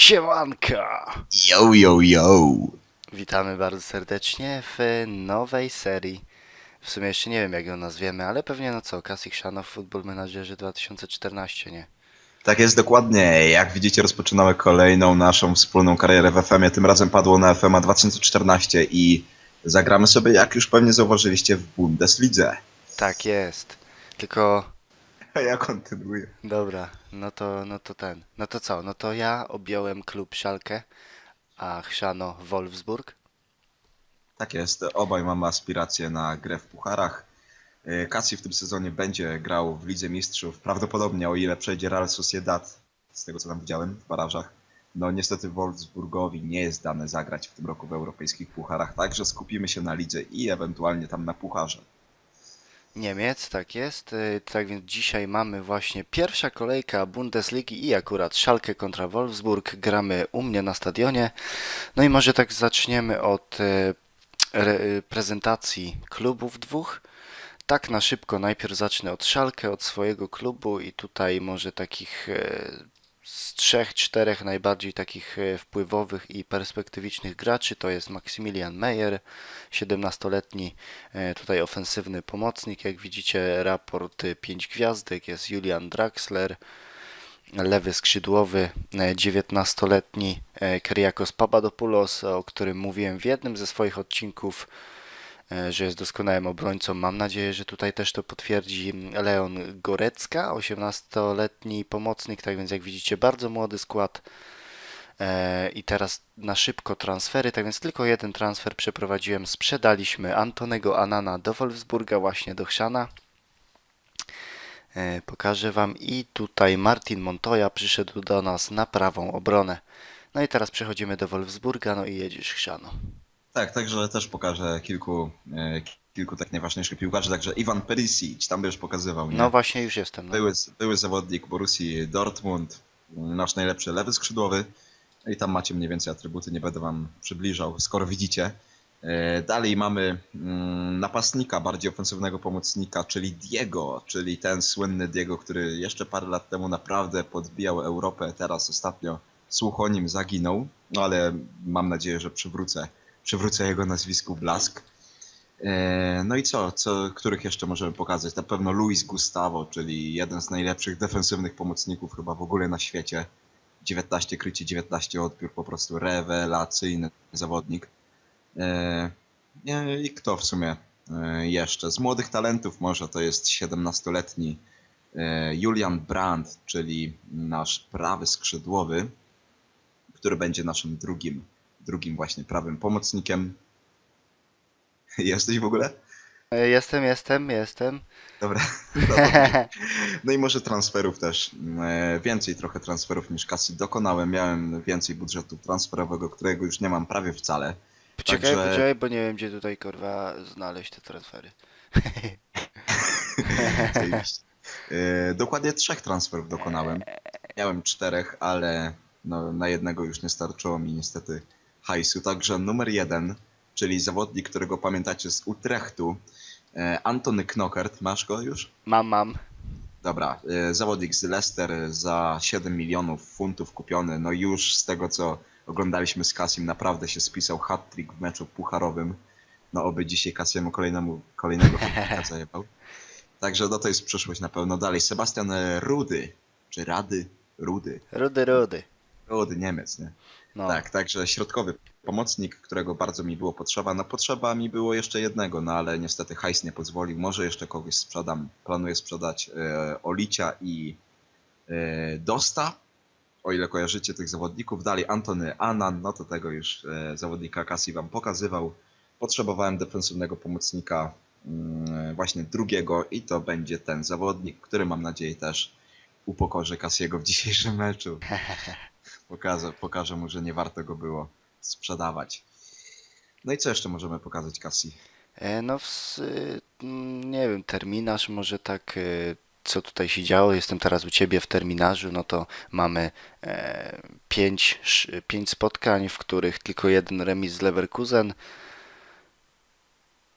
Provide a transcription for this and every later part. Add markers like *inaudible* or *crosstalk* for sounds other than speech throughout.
Siemanko! Yo, yo, yo. Witamy bardzo serdecznie w nowej serii. W sumie jeszcze nie wiem jak ją nazwiemy, ale pewnie no co, Classic Shadow Football Managerze 2014, nie? Tak jest dokładnie. Jak widzicie, rozpoczynamy kolejną naszą wspólną karierę w FM-ie. Tym razem padło na FMA 2014 i zagramy sobie, jak już pewnie zauważyliście, w Bundeslidze. Tak jest. Tylko, *laughs* A ja kontynuuję. dobra, no to, no to ten. No to co, no to ja objąłem klub Schalke, a Chrzano Wolfsburg. Tak jest. Obaj mamy aspiracje na grę w pucharach. Yy, Cassie w tym sezonie będzie grał w Lidze Mistrzów. Prawdopodobnie, o ile przejdzie Real Sociedad, z tego co tam widziałem w barażach. No niestety Wolfsburgowi nie jest dane zagrać w tym roku w europejskich pucharach, także skupimy się na lidze i ewentualnie tam na pucharze. Niemiec, tak jest. Y, Tak więc dzisiaj mamy właśnie pierwsza kolejka Bundesligi i akurat Schalke kontra Wolfsburg. Gramy u mnie na stadionie. No i może tak zaczniemy od y, y, prezentacji klubów dwóch. Tak na szybko najpierw zacznę od Schalke, od swojego klubu i tutaj może takich z trzech, czterech najbardziej takich e, wpływowych i perspektywicznych graczy to jest Maximilian Meyer, 17-letni e, tutaj ofensywny pomocnik. Jak widzicie raport 5 gwiazdek, jest Julian Draxler, lewy skrzydłowy, e, 19-letni e, Kyriakos Papadopoulos, o którym mówiłem w jednym ze swoich odcinków e, że jest doskonałym obrońcą. Mam nadzieję, że tutaj też to potwierdzi Leon Gorecka, 18-letni pomocnik, tak więc jak widzicie bardzo młody skład. E, I teraz na szybko transfery, tak więc tylko jeden transfer przeprowadziłem. Sprzedaliśmy Antonego Anana do Wolfsburga, właśnie do Chrzana. E, Pokażę Wam i tutaj Martin Montoya przyszedł do nas na prawą obronę. No i teraz przechodzimy do Wolfsburga, no i jedziesz Chrzano. Tak, także też pokażę kilku, e, kilku tak najważniejszych piłkarzy, także Iwan Perisic, tam by już pokazywał, nie? No właśnie już jestem. No. Były, były zawodnik Borussii Dortmund, nasz najlepszy lewy skrzydłowy. I tam macie mniej więcej atrybuty, nie będę wam przybliżał, skoro widzicie. E, Dalej mamy mm, napastnika, bardziej ofensywnego pomocnika, czyli Diego, czyli ten słynny Diego, który jeszcze parę lat temu naprawdę podbijał Europę, teraz ostatnio słuch o nim zaginął, no ale mam nadzieję, że przywrócę, przywrócę jego nazwisku blask. E, No i co, co, których jeszcze możemy pokazać? Na pewno Luis Gustavo, czyli jeden z najlepszych defensywnych pomocników chyba w ogóle na świecie. 19 krycie, 19 odbiór, po prostu rewelacyjny zawodnik. E, I kto w sumie e, jeszcze? Z młodych talentów może to jest 17-letni e, Julian Brandt, czyli nasz prawy skrzydłowy, który będzie naszym drugim, drugim właśnie prawym pomocnikiem. *laughs* Jesteś w ogóle? E, Jestem, jestem, jestem. Dobra. *laughs* Dobra. No i może transferów też. E, Więcej trochę transferów niż Cassie dokonałem. Miałem więcej budżetu transferowego, którego już nie mam prawie wcale. Poczekaj, Także- poczekaj, bo nie wiem gdzie tutaj kurwa znaleźć te transfery. *laughs* E, Dokładnie trzech transferów dokonałem. Miałem czterech, ale no, na jednego już nie starczyło mi niestety hajsu. Także numer jeden, czyli zawodnik, którego pamiętacie z Utrechtu, e, Antony Knockert. Masz go już? Mam, mam. Dobra, e, zawodnik z Leicester za 7 milionów funtów kupiony. No już z tego co oglądaliśmy z Kassim naprawdę się spisał hat-trick w meczu pucharowym. No oby dzisiaj Kassiemu kolejnemu, kolejnego *laughs* hat zajebał. Także no to jest przyszłość na pewno. Dalej, Sebastian Rudy, czy Rady? Rudy. Rudy, rudy. Rudy, Niemiec, nie? No. Tak, także środkowy pomocnik, którego bardzo mi było potrzeba. No potrzeba mi było jeszcze jednego, no ale niestety hajs nie pozwolił. Może jeszcze kogoś sprzedam. Planuję sprzedać e, Olicia i e, Dosta, o ile kojarzycie tych zawodników. Dalej Antony Anan, no to tego już e, zawodnika Kasi wam pokazywał. Potrzebowałem defensywnego pomocnika mm, właśnie drugiego i to będzie ten zawodnik, który mam nadzieję też upokorzy Kasiego w dzisiejszym meczu. *laughs* Pokażę, pokażę mu, że nie warto go było sprzedawać. No i co jeszcze możemy pokazać Cassie? E, No, w, y, nie wiem, terminarz może tak, y, co tutaj się działo. Jestem teraz u Ciebie w terminarzu, no to mamy e, pięć, sz- pięć spotkań, w których tylko jeden remis z Leverkusen.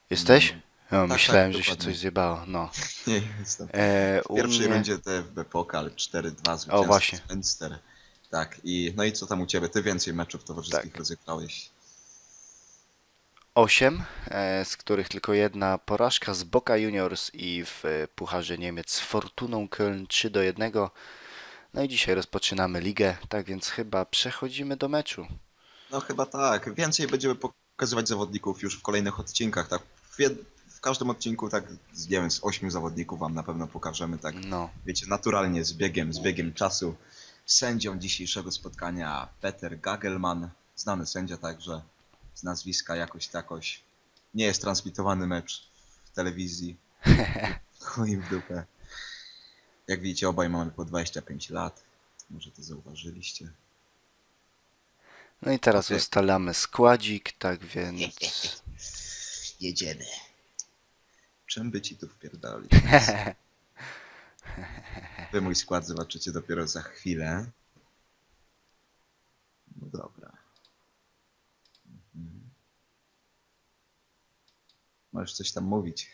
Jesteś? No, myślałem, że się dokładnie. coś zjebało. No. *laughs* Nie, jestem. E, u pierwszej mnie... rundzie DFB Pokal 4-2 zwycięstwo właśnie. z. Tak, i no i co tam u ciebie? Ty więcej meczów towarzyskich Tak. rozegrałeś. 8, e, z których tylko jedna porażka z Boca Juniors i w e, Pucharze Niemiec z Fortuną Köln 3 do 1. No i dzisiaj rozpoczynamy ligę, tak więc chyba przechodzimy do meczu. No chyba tak. Więcej będziemy pokazywać zawodników już w kolejnych odcinkach. Tak, w, jed- w każdym odcinku tak nie wiem, z ośmiu zawodników wam na pewno pokażemy tak, No, wiecie, naturalnie z biegiem, z biegiem czasu. Sędzią dzisiejszego spotkania Peter Gagelman, znany sędzia także z nazwiska jakoś takoś. Nie jest transmitowany mecz w telewizji. *laughs* Chuj w dupę. Jak widzicie, obaj mamy po 25 lat. Może to zauważyliście. no i teraz Okej. ustalamy składzik, tak więc... *laughs* Jedziemy. Czym by ci tu wpierdolić? *laughs* Wy mój skład zobaczycie dopiero za chwilę. No dobra. Mhm. Możesz coś tam mówić.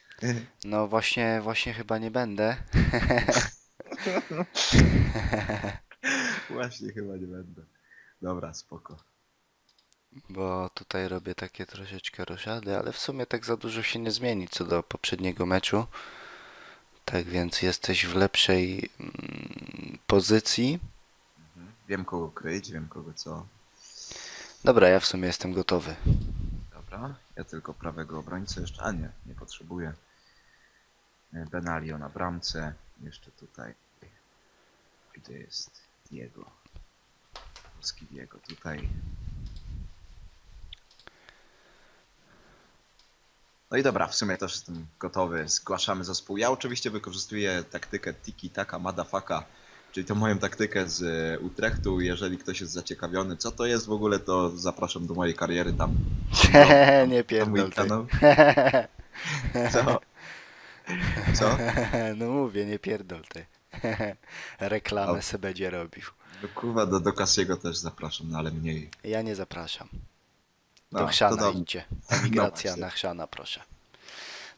No właśnie, właśnie chyba nie będę. *laughs* Właśnie chyba nie będę. Dobra, spoko. Bo tutaj robię takie troszeczkę roszady, ale w sumie tak za dużo się nie zmieni co do poprzedniego meczu. Tak więc jesteś w lepszej mm, pozycji. Wiem kogo kryć, wiem kogo co. Dobra, ja w sumie jestem gotowy. Dobra, ja tylko prawego obrońcę jeszcze, a nie, nie potrzebuję. E, Benalio na bramce, jeszcze tutaj. Gdzie jest Diego? Polski Diego tutaj. No i dobra, w sumie też jestem gotowy. Zgłaszamy zespół. Ja oczywiście wykorzystuję taktykę Tiki Taka Madafaka, czyli tą moją taktykę z e, Utrechtu. Jeżeli ktoś jest zaciekawiony, co to jest w ogóle, to zapraszam do mojej kariery tam. nie Na mój pierdol ty. kanał. Co? Co? No mówię, nie pierdol ty. Reklamę O. se będzie robił. Do kurwa, do, do Kasiego też zapraszam, no ale mniej. Ja nie zapraszam. No, Do to Chrzana idźcie. *laughs* Emigracja właśnie. na Chrzana, proszę.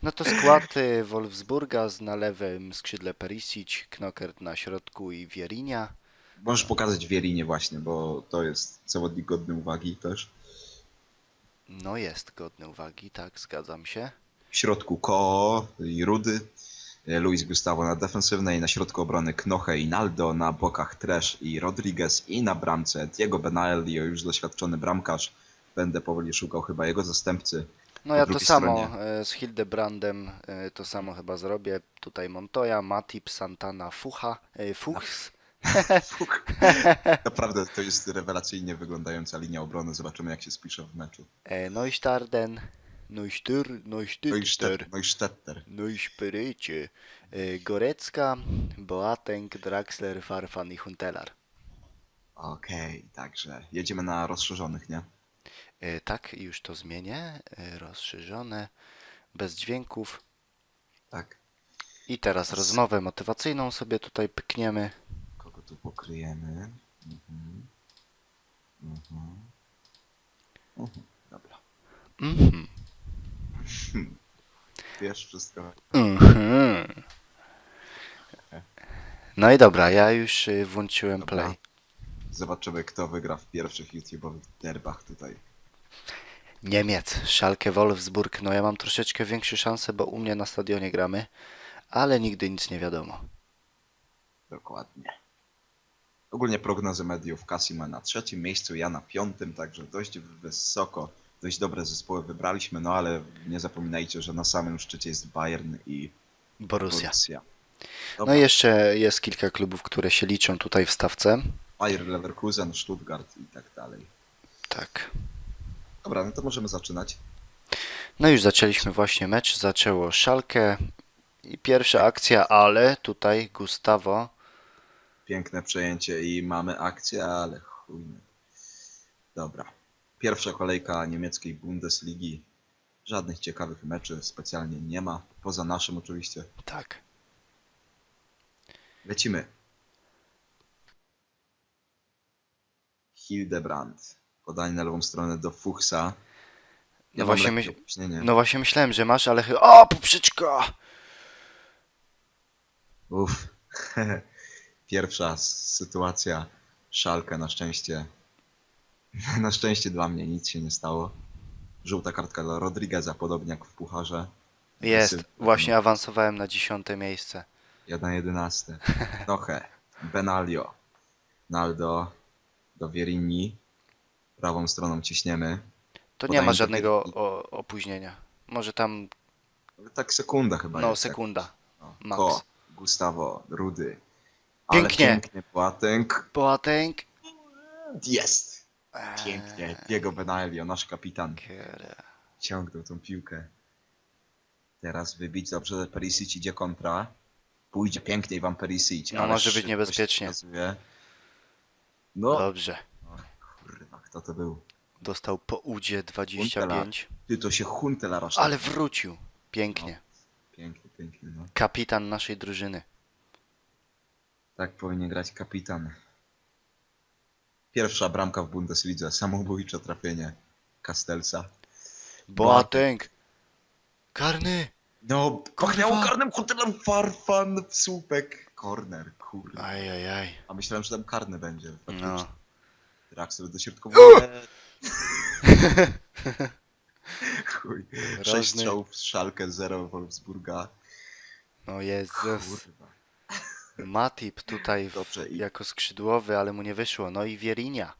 No to skład Wolfsburga z na lewym skrzydle Perisic, Knokert na środku i Wierinia. Możesz pokazać Wierinie właśnie, bo to jest zawodnik godny uwagi też. No jest godny uwagi, tak, zgadzam się. W środku Ko i Rudy. Luis Gustavo na defensywnej, na środku obrony Knoche i Naldo, na bokach Trash i Rodriguez i na bramce Diego Benalio, już doświadczony bramkarz. Będę powoli szukał chyba jego zastępcy. No ja to samo stronie. y, z Hildebrandem y, to samo chyba zrobię. Tutaj Montoya, Matip, Santana, Fucha, y, Fuchs. *laughs* Fuch. *laughs* Naprawdę to jest rewelacyjnie wyglądająca linia obrony. Zobaczymy jak się spisze w meczu. E, Neustarden, Neustür, Neustüchter, Neustetter. Neuspyrycie, e, Gorecka, Boateng, Draxler, Farfan i Huntelar. Okej, także jedziemy na rozszerzonych, nie? E, Tak, już to zmienię. E, Rozszerzone, bez dźwięków. Tak. I teraz rozmowę motywacyjną sobie tutaj pykniemy. Kogo tu pokryjemy? Mhm. Mhm. Mhm. Dobra. Mhm. Wiesz wszystko. Mhm. No i dobra, ja już y, włączyłem Dobra. play. Zobaczymy, kto wygra w pierwszych YouTube'owych derbach tutaj. Niemiec, Schalke Wolfsburg. No ja mam troszeczkę większe szanse, bo u mnie na stadionie gramy, ale nigdy nic nie wiadomo. Dokładnie. Ogólnie prognozy mediów Kasi ma na trzecim miejscu, ja na piątym, także dość wysoko, dość dobre zespoły wybraliśmy, no ale nie zapominajcie, że na samym szczycie jest Bayern i Borussia. Borussia. No i jeszcze jest kilka klubów, które się liczą tutaj w stawce. Bayer Leverkusen, Stuttgart i tak dalej. Tak. Dobra, no to możemy zaczynać. No już zaczęliśmy właśnie mecz, zaczęło Szalkę i pierwsza akcja, ale tutaj Gustavo. Piękne przejęcie i mamy akcję, ale chujmy. Dobra. Pierwsza kolejka niemieckiej Bundesligi. Żadnych ciekawych meczy specjalnie nie ma, poza naszym oczywiście. Tak. Lecimy. Hildebrand. Podanie na lewą stronę do Fuchsa. No właśnie, myśl... no właśnie myślałem, że masz, ale chyba... O, poprzeczka! Uff. *laughs* Pierwsza sytuacja Szalkę na szczęście. *laughs* Na szczęście dla mnie nic się nie stało. Żółta kartka dla Rodrigueza, podobnie jak w pucharze. Jest, Syn- właśnie awansowałem na dziesiąte miejsce. 1-11. *laughs* Trochę. Benalio. Naldo. Do Wierini. Prawą stroną ciśniemy. To nie ma żadnego o, opóźnienia. Może tam, Tak sekunda chyba no jest. sekunda. No. max. Ko, Gustavo, Rudy. Pięknie. Ale pięknie Boateng. Boateng. Jest! Eee, Pięknie. Diego Benalio, nasz kapitan. Ciągnął tą piłkę. Teraz wybić dobrze, Perisic idzie kontra. Pójdzie piękniej wam Perisic. No, może być niebezpiecznie. No, Dobrze. Kto to był? Dostał po udzie 25. Ty to się Huntela rasz. Ale wrócił. Pięknie. Pięknie, pięknie, no. Kapitan naszej drużyny. Tak powinien grać kapitan. Pierwsza bramka w Bundeslidze, samobójcze trafienie Castelsa. Boateng. Karny. No, pachniało Kurwa. karnym Huntelem Farfan w słupek. Corner, kurwa. Ajajaj. A myślałem, że tam karny będzie. No. Draxler dośrodkowanie. *laughs* Chuj. Sześć strzałów z Szalkę, 0 Wolfsburga. No Jezus. Kurwa. Matip tutaj w, Dobrze, i- jako skrzydłowy, ale mu nie wyszło. No i Wierinia.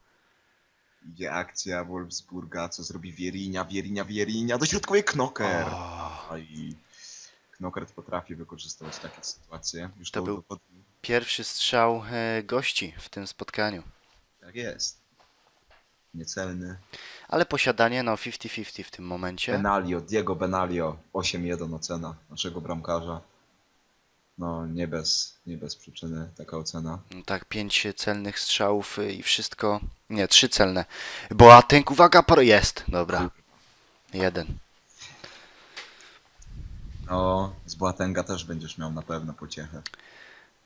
Idzie akcja Wolfsburga, co zrobi Wierinia, Wierinia, Wierinia, dośrodkuje Knocker. O, A i Knocker potrafi wykorzystywać takie sytuacje. Już To to, był- udowodnił. pierwszy strzał e, gości w tym spotkaniu. Tak jest. Niecelny. Ale posiadanie no 50-50 w tym momencie. Benalio, Diego Benalio, 8-1 ocena naszego bramkarza. No, nie bez, nie bez przyczyny taka ocena. No Tak, pięć celnych strzałów y, i wszystko. Nie, trzy celne. Boateng, uwaga, por... jest. Dobra. Jeden. No, z Boatenga też będziesz miał na pewno pociechę.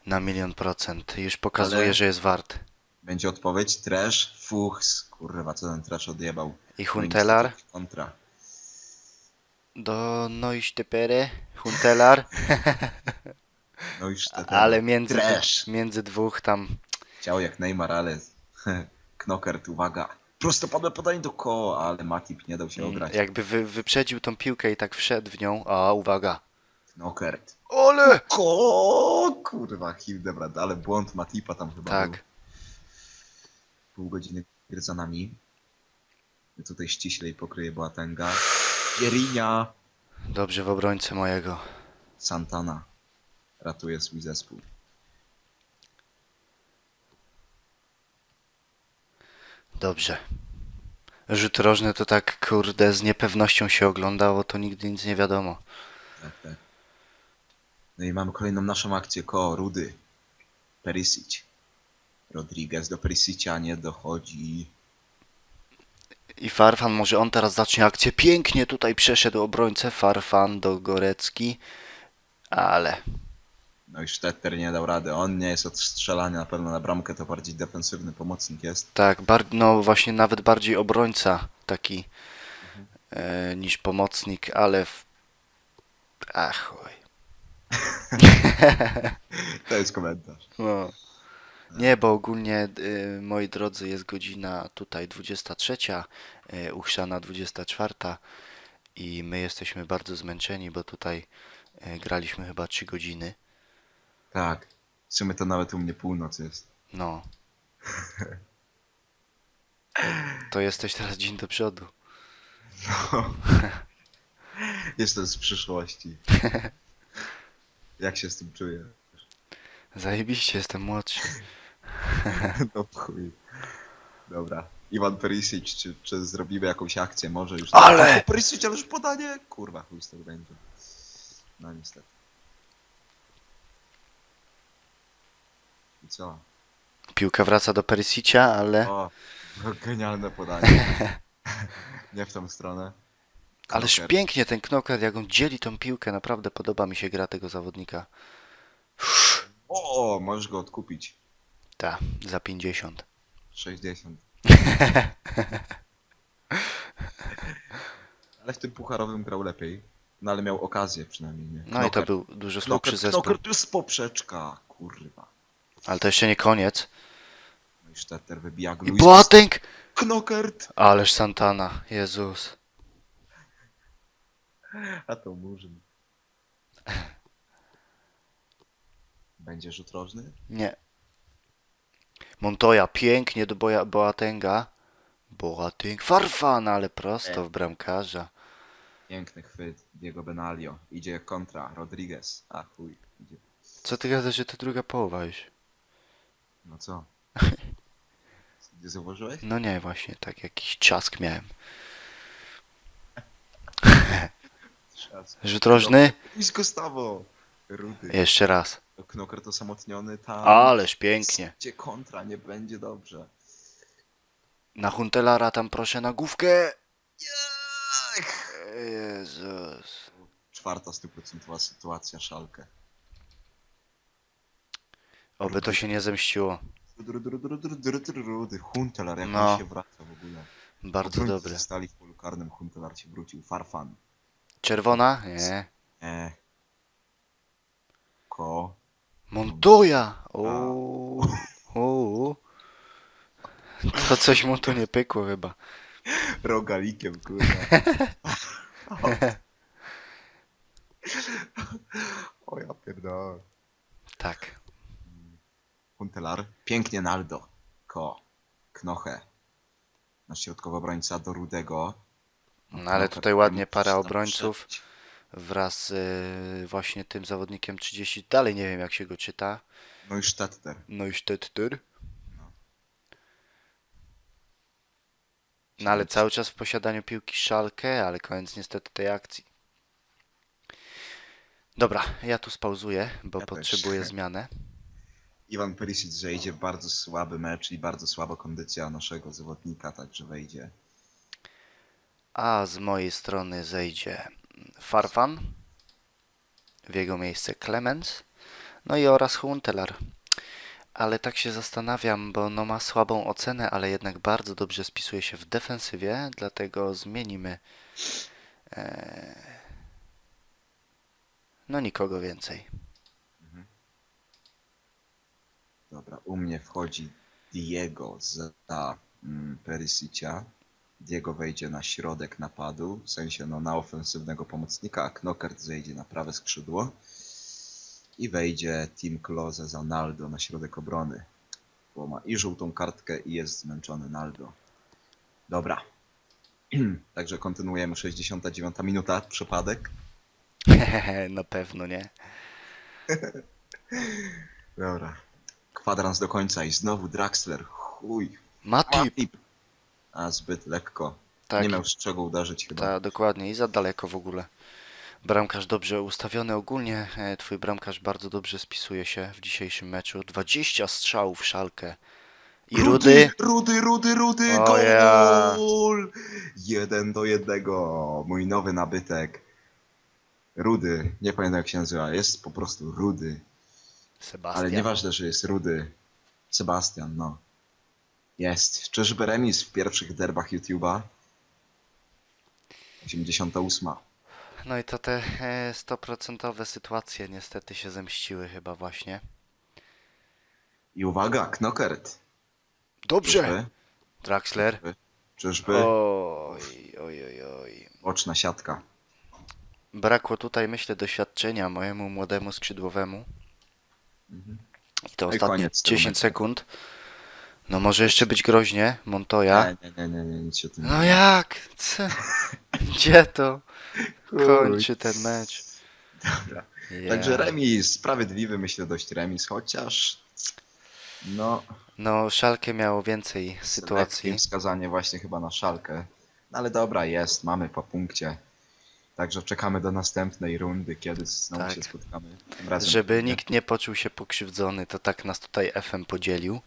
Na milion procent. Już pokazuje, Ale- że jest wart. Będzie odpowiedź, trash, fuchs. Kurwa, co ten trash odjebał. I Huntelar Kontra. do Noisztepery. Huntelar. *laughs* No już te, Ale między, Trash. między dwóch tam. Chciał jak Neymar, ale *laughs* Knokert, uwaga. Prostopadłe podanie do koła, ale Matip nie dał się ograć. mm, Jakby wy, wyprzedził tą piłkę i tak wszedł w nią. A, uwaga. Knokert. Ole! Ko, kurwa, Hildebrand, ale błąd Matipa tam chyba był. Pół godziny gry za nami. Tutaj ściślej pokryje Boatenga. Pierinia. Dobrze w obrońcę mojego. Santana ratuje swój zespół. Dobrze. Rzut rożny to tak, kurde, z niepewnością się oglądało, to nigdy nic nie wiadomo. Tak, tak. No i mamy kolejną naszą akcję. Ko, Rudy. Perisic. Rodriguez do Perisicia nie dochodzi. I Farfan, może on teraz zacznie akcję. Pięknie tutaj przeszedł obrońcę. Farfan do Gorecki. Ale No i Stetter nie dał rady. On nie jest od strzelania na pewno na bramkę, to bardziej defensywny pomocnik jest. tak, no właśnie nawet bardziej obrońca taki e, niż pomocnik, ale w... Ach, chuj. *laughs* To jest komentarz. No. Nie, bo ogólnie, y, moi drodzy, jest godzina tutaj 23, y, uchrzana 24 i my jesteśmy bardzo zmęczeni, bo tutaj y, graliśmy chyba 3 godziny. Tak. W sumie to nawet u mnie północ jest. No. *laughs* To jesteś teraz dzień do przodu. Jestem z przyszłości. *laughs* Jak się z tym czuję? Zajebiście, jestem młodszy. *laughs* No chuj. Dobra. Iwan Perisic, czy, czy zrobimy jakąś akcję? Może już. Ale! O, Perisic, ale już podanie! Kurwa, chuj z tego będzie. No niestety. I co? Piłka wraca do Perisicia, ale... O, genialne podanie. *laughs* Nie w tą stronę. Ależ Knocker. pięknie ten knocker, jak on dzieli tą piłkę, naprawdę podoba mi się gra tego zawodnika. O, możesz go odkupić. Ta, za 50. 60. *laughs* ale w tym pucharowym grał lepiej. No ale miał okazję przynajmniej, nie? No i to był dużo słabszy Knocker, zespół. Knocker, to jest poprzeczka, kurwa. Ale to jeszcze nie koniec. No i Neustetter wybija I Gluis. Boateng! Knokert! Ależ Santana, Jezus. A to murzyn. *laughs* Będzie rzut rożny? Nie. Montoya pięknie do boja Boatenga. Boateng, Farfan, ale prosto w bramkarza. Piękny chwyt Diego Benalio. Idzie kontra. Rodriguez. A chuj. Idzie. Co ty gadasz, że to druga połowa już? No co? Nie *laughs* zauważyłeś? No nie, właśnie, tak jakiś czask miałem. *laughs* Rzut rożny? Luis Gustavo! Rudy. Jeszcze raz. Knokert osamotniony tam. Ależ pięknie. Gdzie kontra, nie będzie dobrze. Na Huntelara tam proszę na główkę. Jech! Jezus. Czwarta stuprocentowa sytuacja, szalkę. Oby to się nie zemściło. Rudy. Huntelar, jak No. on się wraca w ogóle. Bardzo Obrońcy dobry. Stali w polu karnym, Huntelar się wrócił. Farfan. Czerwona? Nie. E. Ko. Montoya! Ooo. Ooo. To coś mu tu nie pykło chyba. Rogalikiem, kurwa. *laughs* o ja pierdolę. Tak. Huntelar. Pięknie Naldo. Ko. Knoche. Nasz środkowy obrońca do Rudego. No ale tutaj ładnie para obrońców. Wraz z y, właśnie tym zawodnikiem 30. Dalej nie wiem jak się go czyta. No i Stetter. No. No ale cały czas w posiadaniu piłki szalkę, ale koniec niestety tej akcji. Dobra, ja tu spauzuję, bo Ja też. potrzebuję *laughs* zmianę. Iwan Perisic, że idzie bardzo słaby mecz i bardzo słaba kondycja naszego zawodnika, także wejdzie. A z mojej strony zejdzie Farfan, w jego miejsce Clemens, no i oraz Huntelar. Ale tak się zastanawiam, bo no ma słabą ocenę, ale jednak bardzo dobrze spisuje się w defensywie, dlatego zmienimy. E... No nikogo więcej. Dobra, u mnie wchodzi Diego za mm, Perisicia. Diego wejdzie na środek napadu, w sensie no, na ofensywnego pomocnika, a Knokert zejdzie na prawe skrzydło. I wejdzie Team Klose za Naldo na środek obrony. Bo ma i żółtą kartkę i jest zmęczony Naldo. Dobra. *clears throat* Także kontynuujemy 69 minuta, przypadek. *laughs* na pewno nie. *laughs* Dobra. Kwadrans do końca i znowu Draxler. Chuj. Matip, Matip. A zbyt lekko. tak, Nie miał z czego uderzyć chyba. ta, dokładnie i za daleko w ogóle. Bramkarz dobrze ustawiony ogólnie, e, twój bramkarz bardzo dobrze spisuje się w dzisiejszym meczu. 20 strzałów w szalkę. I Rudy, Rudy, Rudy, Rudy, O gol! ja. Jeden do jednego. Mój nowy nabytek. Rudy, nie pamiętam jak się nazywa, jest po prostu Rudy. Sebastian. Ale nieważne, że jest Rudy. Sebastian, no. Jest. Czyżby remis w pierwszych derbach YouTube'a? 88. No i to te e, stoprocentowe sytuacje niestety się zemściły chyba właśnie. I uwaga, Knokert. Dobrze! Czyżby? Draxler. Czyżby? Czyżby? Oj, oj, oj, oj. Oczna siatka. Brakło tutaj, myślę, doświadczenia mojemu młodemu skrzydłowemu. Mhm. I to No i ostatnie tego 10 meczu. sekund. No może jeszcze być groźnie, Montoya. Nie, nie, nie, nie, nie, nic się tym No jak? Co? *laughs* Gdzie to kończy ten mecz? Dobra. Ja. Także remis, sprawiedliwy myślę dość remis, chociaż no No, Szalkę miało więcej lekkie sytuacji. wskazanie właśnie chyba na szalkę. No ale dobra, jest, mamy po punkcie. Także czekamy do następnej rundy, kiedy znowu Tak. się spotkamy. Tym razem Żeby nikt nie poczuł się pokrzywdzony, to tak nas tutaj FM podzielił.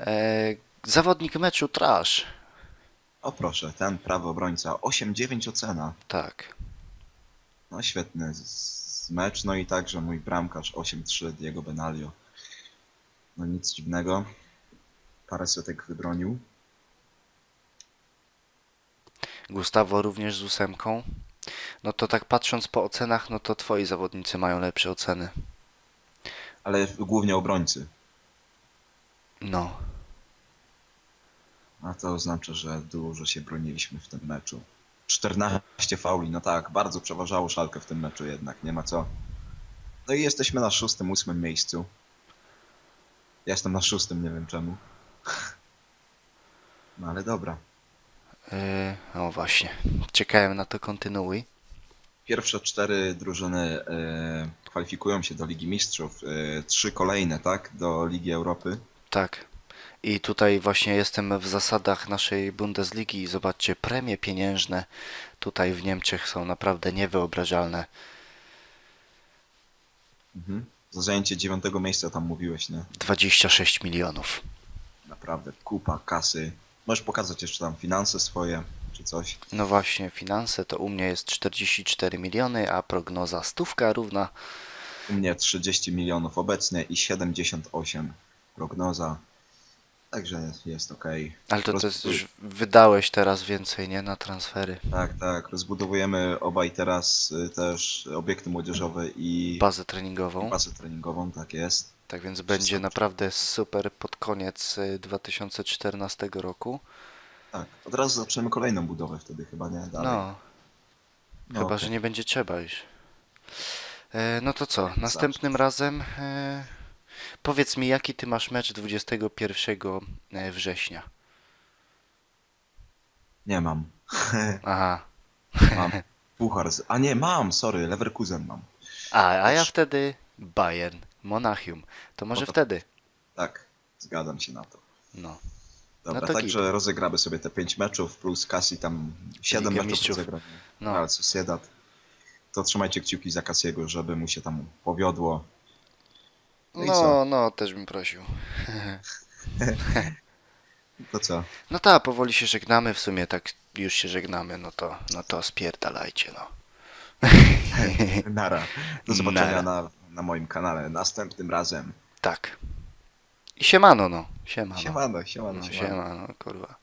E, zawodnik meczu Trash. O proszę, ten prawy obrońca, 8-9 ocena. Tak. No świetny z, mecz, no i także mój bramkarz 8-3 Diego Benalio. No nic dziwnego. Parę setek wybronił. Gustavo również z ósemką. No to tak patrząc po ocenach, no to twoi zawodnicy mają lepsze oceny. Ale głównie obrońcy. No. A to oznacza, że dużo się broniliśmy w tym meczu. 14 fauli, no tak, bardzo przeważało szalkę w tym meczu jednak, nie ma co. No i jesteśmy na szóstym, ósmym miejscu. Ja jestem na szóstym, nie wiem czemu. *laughs* No ale dobra. Yy, o właśnie. Czekałem na to kontynuuj. Pierwsze cztery drużyny e, kwalifikują się do Ligi Mistrzów. E, trzy kolejne, tak? Do Ligi Europy. Tak. I tutaj właśnie jestem w zasadach naszej Bundesligi i zobaczcie, premie pieniężne tutaj w Niemczech są naprawdę niewyobrażalne. Mhm. Za zajęcie dziewiątego miejsca tam mówiłeś, nie? 26 milionów. Naprawdę, kupa kasy. Możesz pokazać jeszcze tam finanse swoje, czy coś. No właśnie, finanse to u mnie jest 44 miliony, a prognoza stówka równa. U mnie 30 milionów obecnie i 78 prognoza. Także jest ok. Ale to, to jest już wydałeś teraz więcej, nie? Na transfery. Tak, tak. Rozbudowujemy obaj teraz y, też obiekty młodzieżowe i Bazę treningową. bazę treningową, tak jest. Tak więc będzie naprawdę super pod koniec y, 2014 roku. Tak. Od razu zaczniemy kolejną budowę wtedy chyba, nie? Dalej. No, No, chyba, okej. że nie będzie trzeba już. E, no to co, następnym razem e, powiedz mi, jaki ty masz mecz 21 e, września? Nie mam. *laughs* Aha. Mam puchar. Z... A nie, mam, sorry, Leverkusen mam. A, a ja wtedy Bayern, Monachium. To może No to- wtedy. Tak, zgadzam się na to. No. Dobra, No to także rozegramy sobie te 5 meczów plus Kasi tam 7 Ligę meczów rozegramy. No. No. Ale Sociedad. To trzymajcie kciuki za Kasiego, żeby mu się tam powiodło. No i No, co? no, też bym prosił. *laughs* To co? No tak, powoli się żegnamy, w sumie tak już się żegnamy, no to, no to spierdalajcie, no. *laughs* Nara. Do zobaczenia Nara. na, na moim kanale następnym razem. Tak. I siemano, no. Siemano. Siemano, siemano, No, siemano. siemano, kurwa.